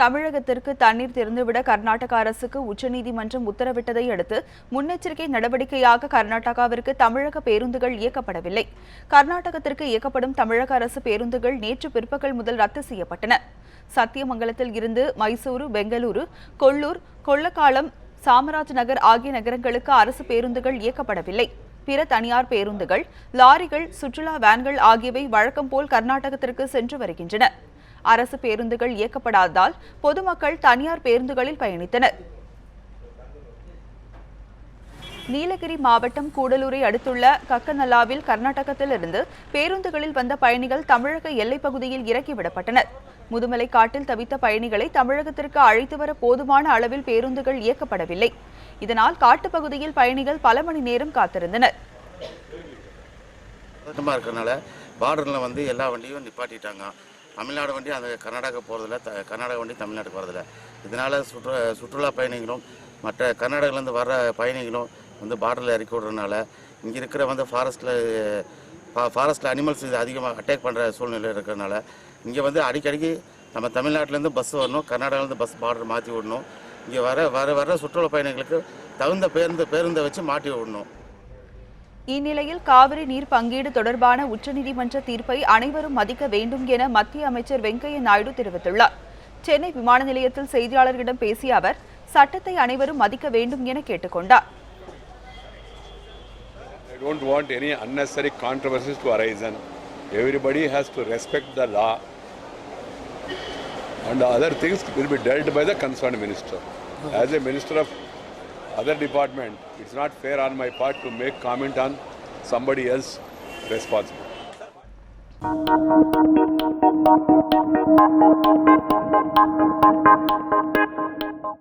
தமிழகத்திற்கு தண்ணீர் திறந்துவிட கர்நாடக அரசுக்கு உச்சநீதிமன்றம் உத்தரவிட்டதை அடுத்து முன்னெச்சரிக்கை நடவடிக்கையாக கர்நாடகாவிற்கு தமிழக பேருந்துகள் இயக்கப்படவில்லை. கர்நாடகத்திற்கு இயக்கப்படும் தமிழக அரசு பேருந்துகள் நேற்று பிற்பகல் முதல் ரத்து செய்யப்பட்டன. சத்தியமங்கலத்தில் இருந்து மைசூரு பெங்களூரு கொள்ளூர் கொள்ளக்காலம் சாமராஜ் நகர் ஆகிய நகரங்களுக்கு அரசு பேருந்துகள் இயக்கப்படவில்லை. பிற தனியார் பேருந்துகள் லாரிகள் சுற்றுலா வேன்கள் ஆகியவை வழக்கம் போல் கர்நாடகத்திற்கு சென்று வருகின்றன. அரசு பேருந்துகள் இயக்கப்படாததால் பொதுமக்கள் தனியார் பேருந்துகளில் பயணித்தனர். நீலகிரி மாவட்டம் கூடலூரை அடுத்துள்ள கக்கநல்லாவில் கர்நாடகத்திலிருந்து பேருந்துகளில் வந்த பயணிகள் தமிழக எல்லைப் பகுதியில் இறக்கிவிடப்பட்டனர் முதுமலை காட்டில் தவித்த பயணிகளை தமிழகத்திற்கு அழைத்து வர போதுமான அளவில் பேருந்துகள் இயக்கப்படவில்லை. இதனால் காட்டுப்பகுதியில் பயணிகள் பல மணி நேரம் காத்திருந்தனர். பதட்டமாக இருக்கிறனால பார்டரில் வந்து எல்லா வண்டியும் நிப்பாட்டிட்டாங்க. தமிழ்நாடு வண்டி அந்த கர்நாடகா போகிறதில்ல த கர்நாடகா வண்டி தமிழ்நாட்டுக்கு வரதில்ல. இதனால் சுற்று சுற்றுலா பயணிகளும் மற்ற கர்நாடகாலேருந்து வர்ற பயணிகளும் வந்து பார்டரில் இறக்கி விடுறதுனால இங்கே இருக்கிற வந்து ஃபாரஸ்ட்டில் ஃபாரஸ்ட்டில் அனிமல்ஸ் இது அதிகமாக அட்டாக் பண்ணுற சூழ்நிலை இருக்கிறதுனால இங்கே வந்து அடிக்கடிக்கு நம்ம தமிழ்நாட்டிலேருந்து பஸ் வரணும் கர்நாடகாலேருந்து பஸ் பார்டர் மாற்றி விடணும். இங்கே வர வர வர சுற்றுலா பயணிகளுக்கு தகுந்த பேருந்து பேருந்தை வச்சு மாட்டி விடணும். இந்நிலையில் காவிரி நீர் பங்கீடு தொடர்பான உச்சநீதிமன்ற தீர்ப்பை அனைவரும் மதிக்க வேண்டும் என மத்திய அமைச்சர் வெங்கையா நாயுடு தெரிவித்துள்ளார் சென்னை விமான நிலையத்தில் செய்தியாளர்களிடம் பேசிய அவர் சட்டத்தை அனைவரும் மதிக்க வேண்டும் என கேட்டுக்கொண்டார் I don't want any unnecessary controversies to arise and everybody has to respect the law and other things will be dealt by the concerned minister. As a minister of other department, it's not fair on my part to make comment on somebody else responsible.